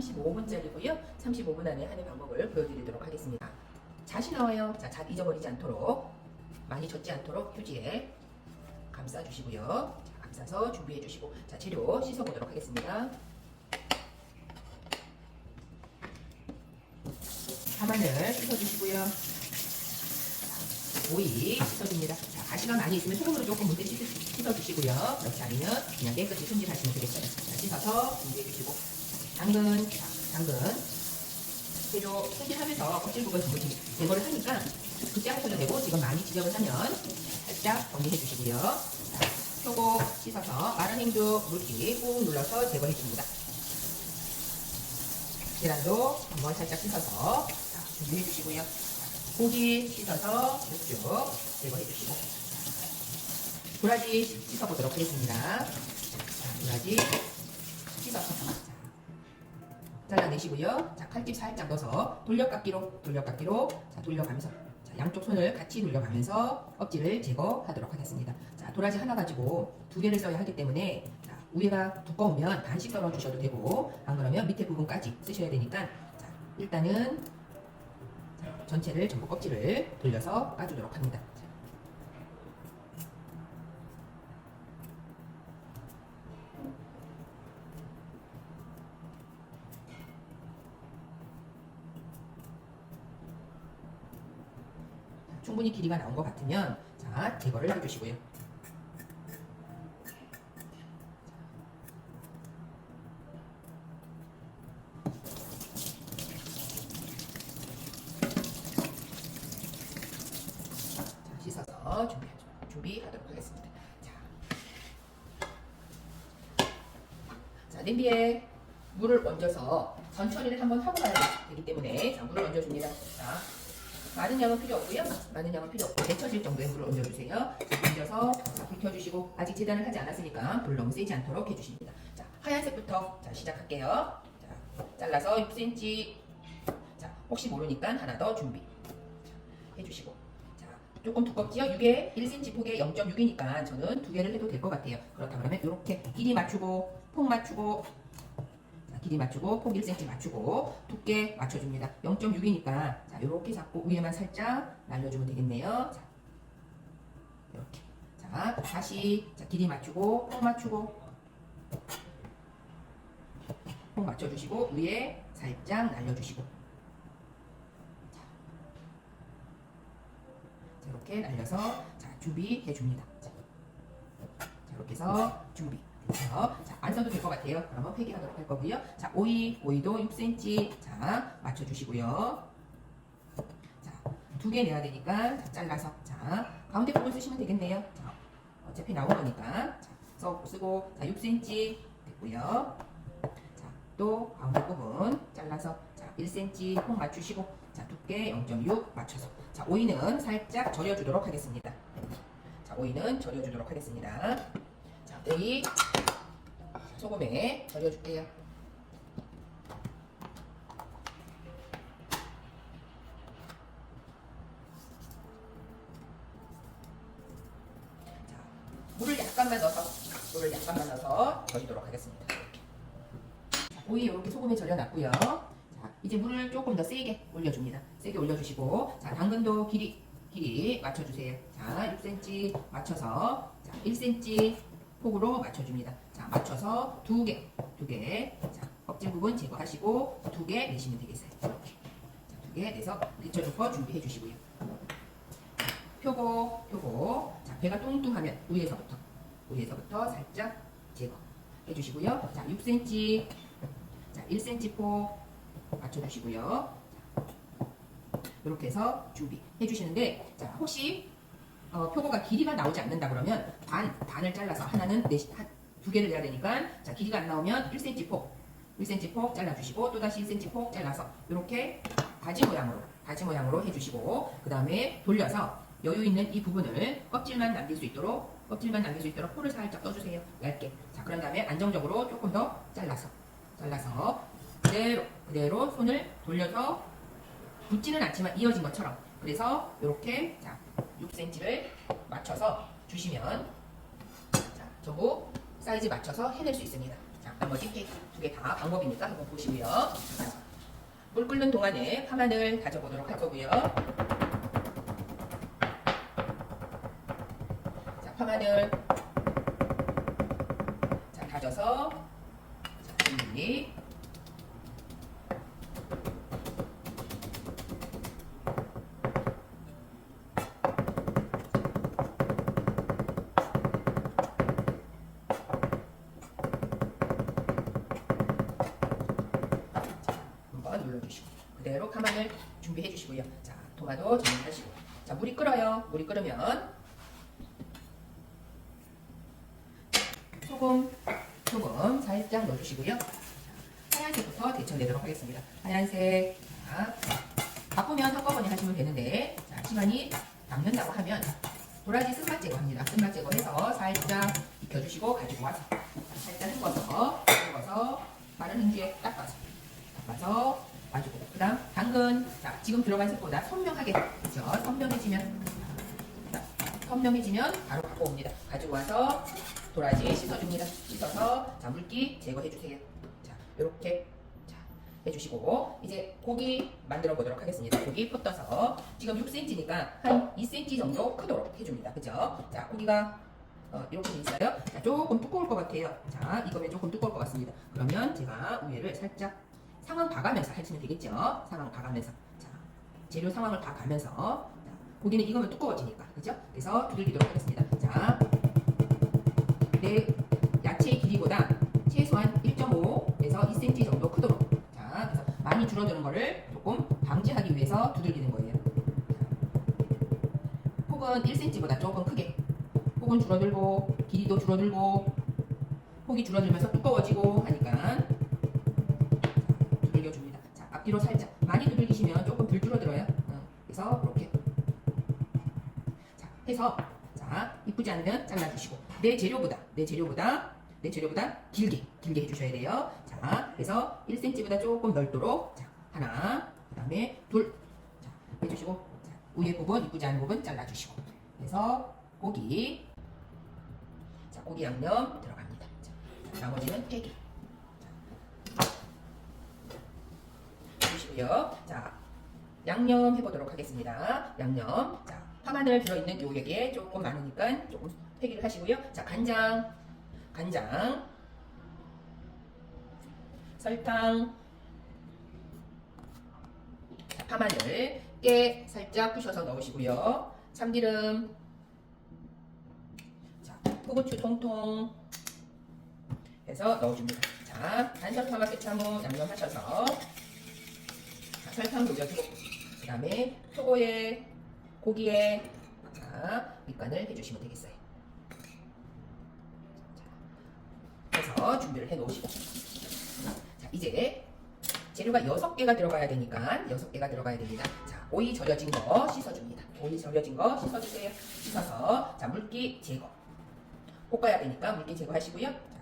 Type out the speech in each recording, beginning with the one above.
35분짜리고요. 35분 안에 하는 방법을 보여드리도록 하겠습니다. 자시 나와요. 자, 잘 잊어버리지 않도록 많이 젖지 않도록 휴지에 감싸주시고요. 자, 감싸서 준비해주시고 자 재료 씻어보도록 하겠습니다. 파마늘 씻어주시고요. 오이 씻어줍니다. 자, 가시가 많이 있으면 소금으로 조금 씻- 씻어주시고요. 그렇지 않으면 그냥 깨끗이 손질하시면 되겠어요. 자, 씻어서 준비해주시고 당근, 자, 당근 재료 손질하면서 껍질 부분 전부 제- 제거를 하니까 그때 하셔도 되고 지금 많이 지적을 하면 살짝 정리해 주시고요. 자, 표고 씻어서 마른 행주 물기 꾹 눌러서 제거해 줍니다. 계란도 한번 살짝 씻어서 자, 준비해 주시고요. 고기 씻어서 육즙 제거해 주시고 도라지 씻어보도록 하겠습니다. 자, 도라지 씻어서 자, 잘라내시고요. 자, 칼집 살짝 넣어서 돌려깎기로 돌려깎기로 자, 돌려가면서 자, 양쪽 손을 같이 돌려가면서 껍질을 제거하도록 하겠습니다. 자, 도라지 하나 가지고 두 개를 써야 하기 때문에 자, 위에가 두꺼우면 반씩 썰어 주셔도 되고 안 그러면 밑에 부분까지 쓰셔야 되니까 자, 일단은 자, 전체를 전부 껍질을 돌려서 까주도록 합니다. 충분히 길이가 나온 것 같으면 자 제거를 해주시고요. 자 씻어서 준비 준비하도록 하겠습니다. 냄비에 물을 얹어서 전처리를 한번 하고 가야 되기 때문에 자 물을 얹어줍니다. 자 많은 양은 필요 없고요. 많은 양은 필요 없고 데쳐질 정도의 물을 얹어주세요. 자, 얹어서 켜주시고 아직 재단을 하지 않았으니까 불 너무 세지 않도록 해주십니다. 자 하얀색부터 자 시작할게요. 자 잘라서 6cm. 자 혹시 모르니까 하나 더 준비 자, 해주시고 자 조금 두껍지요? 6에 1cm 폭에 0.6이니까 저는 두 개를 해도 될 것 같아요. 그렇다 그러면 이렇게 길이 맞추고 폭 맞추고 자, 길이 맞추고 폭 1cm 맞추고 두께 맞춰줍니다. 0.6이니까 자 이렇게 잡고 위에만 살짝 날려주면 되겠네요. 자 이렇게 자 다시 자 길이 맞추고 폭 맞추고 폭 맞춰주시고 위에 살짝 날려주시고 자, 자 이렇게 날려서 자 준비해 줍니다. 자, 자 이렇게 해서 준비. 그래서 자, 안 써도 될 것 같아요. 그러면 폐기하도록 할 거고요. 자, 오이, 오이도 6cm 자 맞춰주시고요. 자, 두 개 내야 되니까 자, 잘라서 자 가운데 부분 쓰시면 되겠네요. 자, 어차피 나온 거니까 자, 써 쓰고 자 6cm 됐고요. 자, 또 가운데 부분 잘라서 자 1cm 폭 맞추시고 자 두께 0.6 맞춰서 자 오이는 살짝 절여주도록 하겠습니다. 자 오이는 절여주도록 하겠습니다. 자 오이 소금에 절여줄게요. 자, 물을 약간만 넣어서 물을 약간만 넣어서 절이도록 하겠습니다. 자, 오이 이렇게 소금에 절여놨고요. 자, 이제 물을 조금 더 세게 올려줍니다. 세게 올려주시고 자 당근도 길이 길이 맞춰주세요. 자 6cm 맞춰서 자 1cm 폭으로 맞춰줍니다. 자 맞춰서 두 개, 두 개. 자 껍질 부분 제거하시고 두 개 내시면 되겠어요. 이렇게 자 두 개 내서 데쳐줄 준비해 주시고요. 표고, 표고. 자 배가 뚱뚱하면 위에서부터 위에서부터 살짝 제거 해 주시고요. 자 6cm, 자 1cm 폭 맞춰주시고요. 이렇게 해서 준비해 주시는데 자 혹시 어, 표고가 길이가 나오지 않는다 그러면 반 반을 잘라서 하나는 내시 한, 두 개를 내야 되니까. 자 길이가 안 나오면 1cm 폭 1cm 폭 잘라주시고 또 다시 1cm 폭 잘라서 이렇게 바지 모양으로 바지 모양으로 해주시고 그 다음에 돌려서 여유 있는 이 부분을 껍질만 남길 수 있도록 껍질만 남길 수 있도록 포를 살짝 떠주세요. 얇게. 자 그런 다음에 안정적으로 조금 더 잘라서 잘라서 그대로 그대로 손을 돌려서 붙지는 않지만 이어진 것처럼. 그래서 이렇게 자 6cm를 맞춰서 주시면 자 전부 사이즈 맞춰서 해낼 수 있습니다. 자, 자, 나머지 케이크 두 개 다 방법이니까 한번 보시고요. 자, 물 끓는 동안에 파마늘 다져보도록 할 거고요. 자, 파마늘 카만을 준비해 주시고요. 자, 토마토 정리하시고 자, 물이 끓어요. 물이 끓으면 소금 소금 살짝 넣어주시고요. 자, 하얀색부터 데쳐내도록 하겠습니다. 하얀색 자, 바쁘면 한꺼번에 하시면 되는데 자, 시간이 남는다고 하면 도라지 쓴맛 제거합니다. 쓴맛 제거해서 살짝 익혀주시고 가지고 와서 살짝 헹궈서 헹궈서 마른 행주에 닦아서 닦아서 놔주고 그 다음 당근. 자 지금 들어간 색보다 선명하게 그죠 선명해지면 자, 선명해지면 바로 갖고 옵니다. 가지고 와서 도라지 씻어줍니다. 씻어서 자 물기 제거해 주세요. 자 이렇게 자 해주시고 이제 고기 만들어 보도록 하겠습니다. 고기 떠서. 지금 6cm니까 한 2cm 정도 크도록 해줍니다. 그죠 자 고기가 어, 이렇게 돼 있어요. 자, 조금 두꺼울 것 같아요. 자, 이거면 조금 두꺼울 것 같습니다. 그러면 제가 우회를 살짝 상황 봐가면서 하시면 되겠죠. 상황 봐가면서. 자, 재료 상황을 봐가면서. 자, 고기는 익으면 두꺼워지니까. 그죠? 그래서 두들기도록 하겠습니다. 자, 내 야채의 길이보다 최소한 1.5에서 2cm 정도 크도록. 자, 그래서 많이 줄어드는 거를 조금 방지하기 위해서 두들기는 거예요. 자, 폭은 1cm보다 조금 크게. 폭은 줄어들고, 길이도 줄어들고, 폭이 줄어들면서 두꺼워지고 하니까 자 이쁘지 않으면 잘라주시고 내 재료보다 내 재료보다 내 재료보다 길게 길게 해주셔야 돼요. 자 그래서 1cm보다 조금 넓도록 자 하나 그 다음에 둘 자, 해주시고 자, 위에 부분 이쁘지 않은 부분 잘라주시고 그래서 고기 자 고기 양념 들어갑니다. 자, 나머지는 폐기. 주시고요. 자, 양념 해보도록 하겠습니다. 양념. 자, 파마늘 들어있는 요액에 조금 많으니까 조금 폐기를 하시고요. 자, 간장, 간장, 설탕, 자, 파마늘, 깨 살짝 부셔서 넣으시고요. 참기름, 자, 후고추 통통 해서 넣어줍니다. 자, 단설파와 깨창후 양념하셔서 자, 설탕 녹여주고 그 다음에 표고에 고기에 자, 밑간을 해주시면 되겠어요. 자, 해서 준비를 해 놓으시고 자, 이제 재료가 6개가 들어가야 되니까 6개가 들어가야 됩니다. 자, 오이 절여진 거 씻어줍니다. 오이 절여진 거 씻어주세요. 씻어서 자, 물기 제거. 볶아야 되니까 물기 제거하시고요. 자,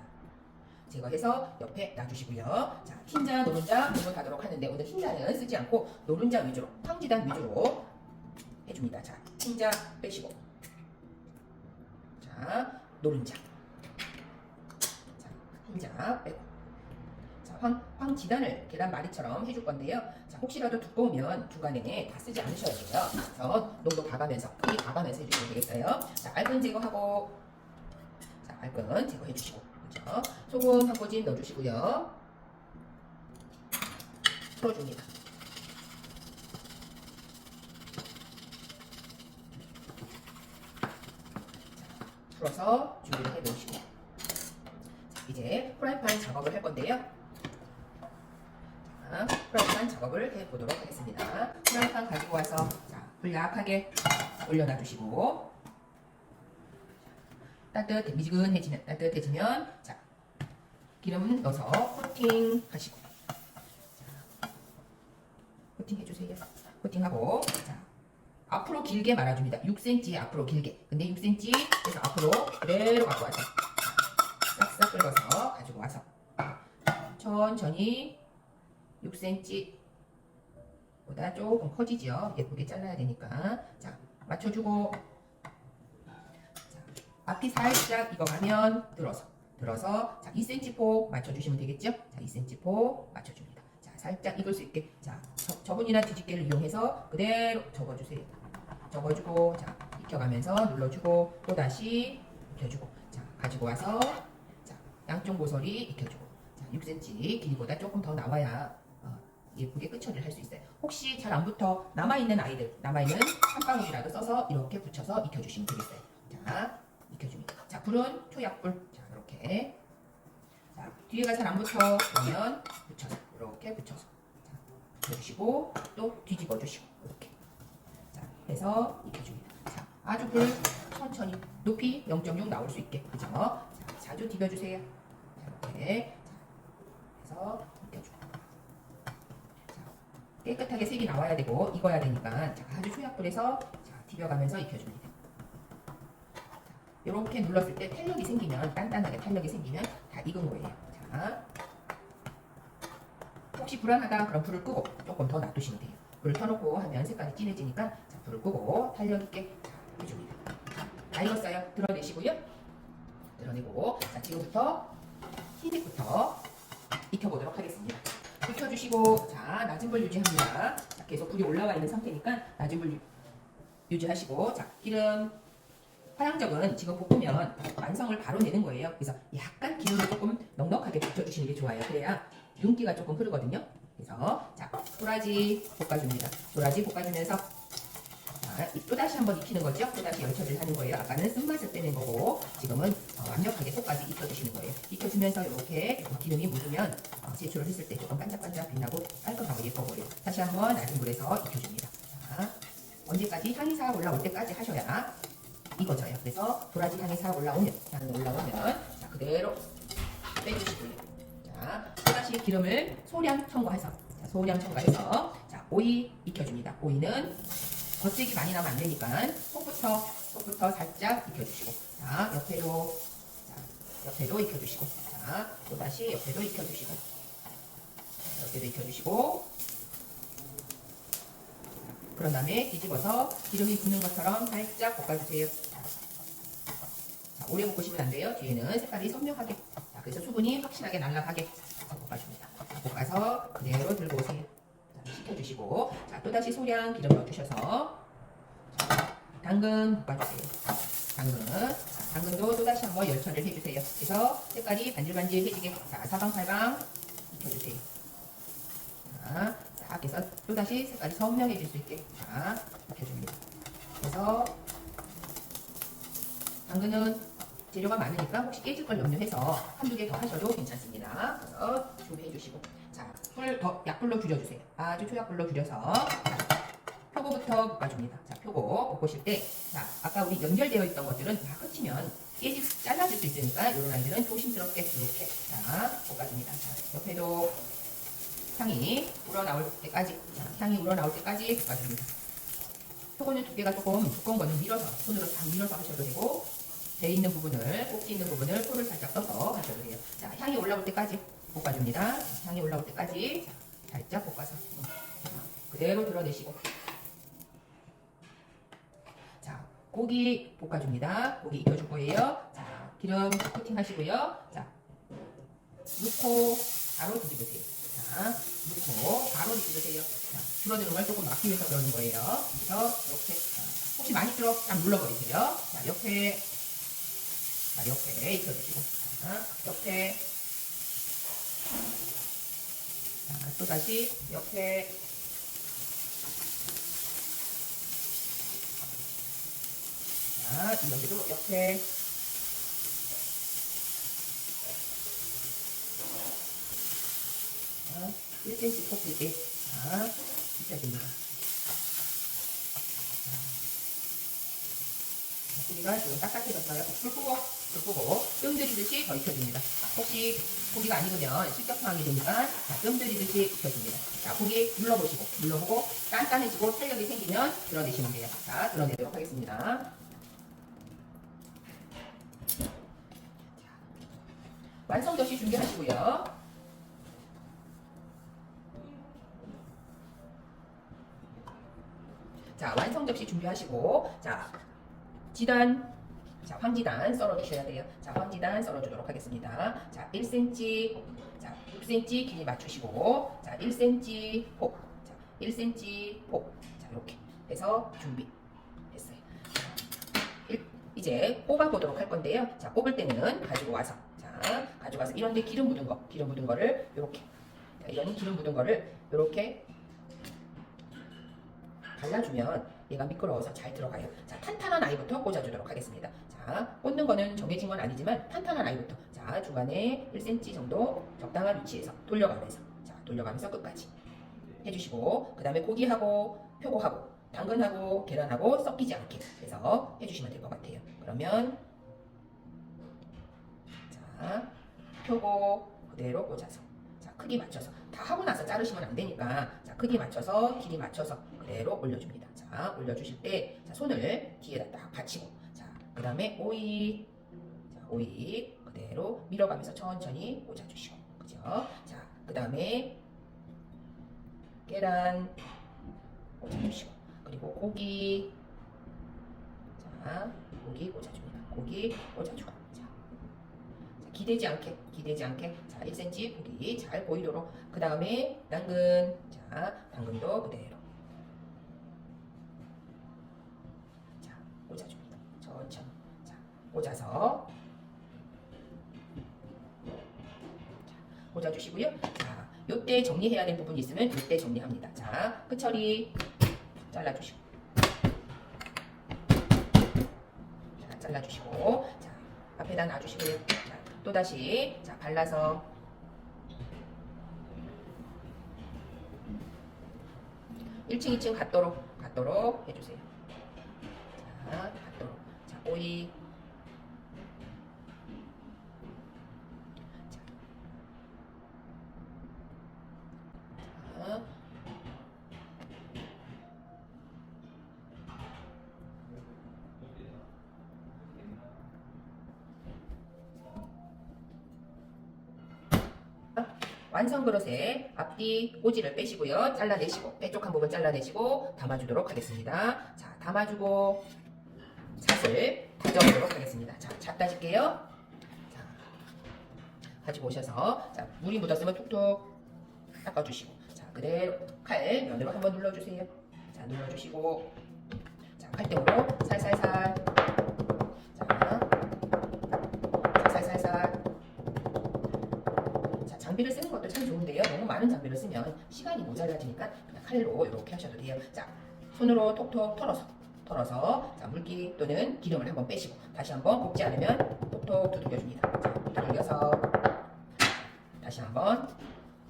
제거해서 옆에 놔주시고요. 자, 흰자, 노른자 구분하도록 하는데 오늘 흰자는 쓰지 않고 노른자 위주로, 황지단 위주로 해줍니다. 자, 흰자 빼시고, 자, 노른자, 자, 흰자 빼고, 자, 황, 황 지단을 계란말이처럼 해줄 건데요. 자, 혹시라도 두꺼우면 중간에 다 쓰지 않으셔야 돼요. 그래서 농도 봐가면서, 크기 봐가면서 해주시면 되겠어요. 자, 알근 제거하고, 자, 알근 제거해 주시고, 그죠? 소금 한 꼬집 넣어주시고요. 풀어줍니다. 풀어서 준비를 해 놓으시고. 자, 이제 프라이팬 작업을 할 건데요. 자, 프라이팬 작업을 해 보도록 하겠습니다. 프라이팬 가지고 와서 자, 불 약하게 올려놔 주시고 따뜻해 미지근해지면 따뜻해지면 자 기름 넣어서 코팅 하시고 자, 코팅 해주세요. 코팅하고 길게 말아줍니다. 6cm 앞으로 길게. 근데 6cm에서 앞으로 그대로 갖고 와서 싹싹 긁어서 가지고 와서 천천히 6cm 보다 조금 커지죠. 예쁘게 잘라야 되니까 자 맞춰주고 자, 앞이 살짝 익어가면 들어서 들어서 자 2cm 폭 맞춰주시면 되겠죠? 자 2cm 폭 맞춰줍니다. 자 살짝 익을 수 있게 자 저, 저분이나 뒤집개를 이용해서 그대로 접어주세요. 접어주고 자 익혀가면서 눌러주고 또 다시 익혀주고 자 가지고 와서 자 양쪽 모서리 익혀주고 자 6cm 길이보다 조금 더 나와야 어, 예쁘게 끝처리를 할 수 있어요. 혹시 잘 안 붙어 남아있는 아이들 남아있는 한 방울이라도 써서 이렇게 붙여서 익혀주시면 되겠어요. 자 익혀줍니다. 자 불은 초약불 자 이렇게 자 뒤에가 잘 안 붙어 그러면 붙여서 이렇게 붙여서 자 붙여주시고 또 뒤집어 주시고 이렇게 자 해서 익혀줍니다. 자 아주 불 천천히 높이 0.6 나올 수 있게 그죠? 자 자주 디벼주세요. 자 이렇게 자 해서 익혀주고 자 깨끗하게 색이 나와야 되고 익어야 되니까 자 아주 초약불에서 자 디벼가면서 익혀줍니다. 이렇게 눌렀을 때 탄력이 생기면 단단하게 탄력이 생기면 다 익은 거예요. 자, 혹시 불안하다 그럼 불을 끄고 조금 더 놔두시면 돼요. 불을 켜놓고 하면 색깔이 진해지니까 자, 불을 끄고 탄력 있게 자, 해줍니다. 자, 다 익었어요. 드러내시고요. 드러내고 자 지금부터 흰색부터 익혀보도록 하겠습니다. 익혀주시고 자 낮은 불 유지합니다. 자, 계속 불이 올라가 있는 상태니까 낮은 불 유- 유지하시고 자 기름 화양적은 지금 볶으면 완성을 바로 내는 거예요. 그래서 약간 기름을 조금 넉넉하게 붙여주시는 게 좋아요. 그래야 윤기가 조금 흐르거든요. 그래서 자 도라지 볶아줍니다. 도라지 볶아주면서 자, 또 다시 한번 익히는 거죠. 또 다시 열처리를 하는 거예요. 아까는 쓴맛을 빼낸 거고 지금은 어, 완벽하게 속까지 익혀주시는 거예요. 익혀주면서 이렇게 기름이 묻으면 어, 제출을 했을 때 조금 반짝반짝 빛나고 깔끔하고 예뻐 보여요. 다시 한번 낮은 불에서 익혀줍니다. 자, 언제까지 향이 사 올라올 때까지 하셔야 익어져요. 그래서 도라지 향이 사 올라오면, 향이 올라오면, 자, 그대로 빼주시고요. 자, 또다시 기름을 소량 첨가해서, 자, 소량 첨가해서, 자, 오이 익혀줍니다. 오이는 겉색이 많이 나면 안 되니까, 속부터, 속부터 살짝 익혀주시고, 자, 옆에도, 자, 옆에도 익혀주시고, 자, 또다시 옆에도 익혀주시고, 자, 옆에도 익혀주시고, 그런 다음에 뒤집어서 기름이 붙는 것처럼 살짝 볶아주세요. 자, 자, 오래 볶으시면 안 돼요. 뒤에는 색깔이 선명하게. 자, 그래서 수분이 확실하게 날아가게 자, 볶아줍니다. 자, 볶아서 그대로 들고 오세요. 자, 식혀주시고, 자, 또다시 소량 기름 넣어주셔서, 자, 당근 볶아주세요. 당근. 자, 당근도 또다시 한번 열처리를 해주세요. 그래서 색깔이 반질반질해지게, 자, 사방팔방 익혀주세요. 자, 딱 해서 또다시 색깔이 선명해질 수 있게 자, 익혀줍니다. 그래서 당근은 재료가 많으니까 혹시 깨질 걸 염려해서 한두 개 더 하셔도 괜찮습니다. 그래서 준비해 주시고 자, 불 더 약불로 줄여주세요. 아주 초약불로 줄여서 자, 표고부터 볶아줍니다. 자, 표고 볶으실 때 자, 아까 우리 연결되어 있던 것들은 다 끝이면 깨지 잘라질 수 있으니까 이런 아이들은 조심스럽게 이렇게 자, 볶아줍니다. 자, 옆에도 향이 우러나올 때까지 자, 향이 우러나올 때까지 볶아줍니다. 표고는 두께가 조금 두꺼운 거는 밀어서 손으로 다 밀어서 하셔도 되고 돼 있는 부분을 꼭지 있는 부분을 풀을 살짝 떠서 하셔도 돼요. 자 향이 올라올 때까지 볶아줍니다. 향이 올라올 때까지 자, 살짝 볶아서 자, 그대로 드러내시고 자 고기 볶아줍니다. 고기 익혀줄 거예요. 자 기름 코팅 하시고요. 자 넣고 바로 뒤집으세요. 자, 넣고 바로 뒤집으세요. 자, 줄어드는 걸 조금 막기 위해서 그러는 거예요. 그래서 이렇게 자, 혹시 많이 줄어 딱 눌러버리세요. 자, 옆에 자, 옆에 익혀주시고 자, 옆에 자, 또 다시 옆에. 자, 여기도 옆에. 자, 1cm 폭이게. 자, 익혀줍니다. 고기가 지금 딱딱해졌어요. 불 끄고, 불 끄고, 뜸 들이듯이 더 익혀줍니다. 혹시 고기가 안 익으면 실격 상황이 되니까, 자, 뜸 들이듯이 익혀줍니다. 자, 고기 눌러보시고, 눌러보고, 단단해지고 탄력이 생기면 드러내시면 돼요. 자, 드러내도록 하겠습니다. 자, 완성 접시 준비하시고요. 자, 완성 접시 준비하시고, 자, 지단 자, 황지단 썰어 주셔야 돼요. 자, 황지단 썰어 주도록 하겠습니다. 자, 1cm, 자, 6cm 길이 맞추시고, 자, 1cm 폭, 자, 1cm 폭, 자, 이렇게 해서 준비 했어요. 일- 이제 뽑아 보도록 할 건데요. 자, 뽑을 때는 가지고 와서, 자, 가져가서 이런데 기름 묻은 거, 기름 묻은 거를 이렇게, 자, 이런 기름 묻은 거를 이렇게 발라주면 얘가 미끄러워서 잘 들어가요. 자, 탄탄한 아이부터 꽂아주도록 하겠습니다. 자, 꽂는 거는 정해진 건 아니지만 탄탄한 아이부터. 자, 중간에 1cm 정도 적당한 위치에서 돌려가면서. 자, 돌려가면서 끝까지 해주시고, 그 다음에 고기하고 표고하고 당근하고 계란하고 섞이지 않게 해서 해주시면 될 것 같아요. 그러면 자, 표고 그대로 꽂아서 자, 크기 맞춰서 다 하고 나서 자르시면 안 되니까 자, 크기 맞춰서 길이 맞춰서 그대로 올려줍니다. 자, 올려주실 때 자, 손을 뒤에다 딱 받치고 자, 그 다음에 오이. 자, 오이 그대로 밀어가면서 천천히 꽂아주시고 그죠? 자, 그 다음에 계란 꽂아주시고 그리고 고기. 자, 고기 꽂아줍니다. 고기 꽂아주고 자, 자, 기대지 않게 기대지 않게. 자 1cm 고기 잘 보이도록. 그 다음에 당근. 자 당근도 그대로 자 꽂아줍니다. 천천히. 자 꽂아서. 자 꽂아주시고요. 자 요때 정리해야 될 부분이 있으면 요때 정리합니다. 자 끝처리 잘라주시고. 자 잘라주시고. 자 앞에다 놔주시고요. 자 또다시. 자 발라서. 일층이층 갖도록 갖도록 해주세요. 오이 자, 완성 그릇에 앞뒤 꼬지를 빼시고요. 잘라내시고 빼쪽한 부분 잘라내시고 담아주도록 하겠습니다. 자 담아주고 잣을 하겠습니다. 자, 잣 따질게요. 자, 물이 묻었으면 툭툭 닦아주시고 자 그대로 칼 면으로 한번 눌러주세요. 자 눌러주시고 자 칼등으로 살살살 자 살살살살 자, 장비를 쓰는 것도 참 좋은데요. 너무 많은 장비를 쓰면 시간이 모자라지니까 그냥 칼로 이렇게 하셔도 돼요. 자, 손으로 톡톡 털어서 털어서 자, 물기 또는 기름을 한번 빼시고 다시 한번 볶지 않으면 톡톡 두들겨 줍니다. 자, 두들겨서 다시 한번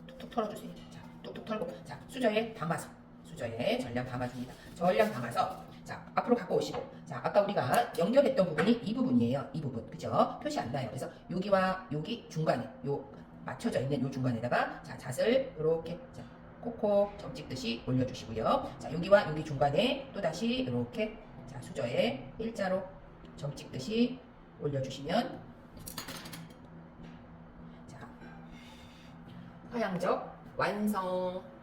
툭툭 털어주세요. 자, 툭툭 털고 자, 수저에 담아서 수저에 전량 담아줍니다. 전량 담아서 자, 앞으로 갖고 오시고 자, 아까 우리가 연결했던 부분이 이 부분이에요. 이 부분. 그죠? 표시 안 나요. 그래서 여기와 여기 중간에 요 맞춰져 있는 요 중간에다가 자 잣을 이렇게 자, 콕콕 점 찍듯이 올려주시고요. 자 여기와 여기 중간에 또 다시 이렇게 자 수저에 일자로 점 찍듯이 올려주시면 자 화양적 완성.